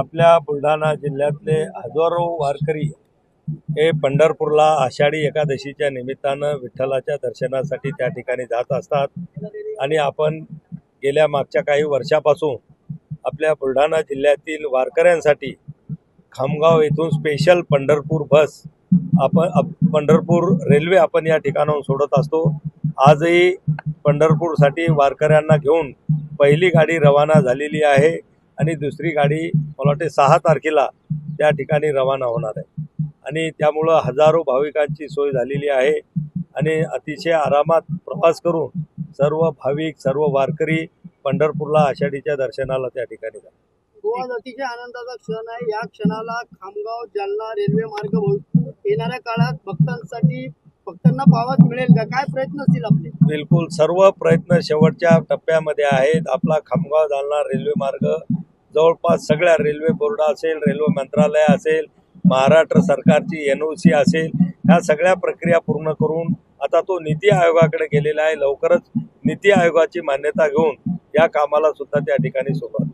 आपल्या बुलढाणा जिल्ह्यातले हजारो वारकरी हे पंढरपूरला आषाढी एकादशीच्या निमित्तानं विठ्ठलाच्या दर्शनासाठी त्या ठिकाणी जात असतात. आणि आपण गेल्या मागच्या काही वर्षापासून आपल्या बुलढाणा जिल्ह्यातील वारकऱ्यांसाठी खामगाव येथून स्पेशल पंढरपूर बस आपण पंढरपूर रेल्वे आपण या ठिकाणाहून सोडत असतो. आजही पंढरपूरसाठी वारकऱ्यांना घेऊन पहिली गाडी रवाना झालेली आहे. आणि दुसरी गाडी मला वाटते सहा तारखेला त्या ठिकाणी रवाना होणार आहे. आणि त्यामुळं हजारो भाविकांची सोय झालेली आहे. आणि अतिशय आरामात प्रवास करून सर्व भाविक सर्व वारकरी पंढरपूरला आषाढीच्या दर्शनाला त्या ठिकाणी जातात अतिशय आनंदाचा क्षण आहे. या क्षणाला खामगाव जालना रेल्वे मार्ग येणाऱ्या काळात भक्तांसाठी भक्तांना पावाच मिळेल का? काय प्रयत्न असतील आपले? बिलकुल. सर्व प्रयत्न शेवटच्या टप्प्यामध्ये आहेत. आपला खामगाव जालना रेल्वे मार्ग जवळपास सगळ्या रेल्वे बोर्ड असेल रेल्वे मंत्रालय असेल महाराष्ट्र सरकारची एन ओ सी असेल ह्या सगळ्या प्रक्रिया पूर्ण करून आता तो नीती आयोगाकडे गेलेला आहे. लवकरच नीती आयोगाची मान्यता घेऊन या कामाला सुद्धा त्या ठिकाणी सुरुवात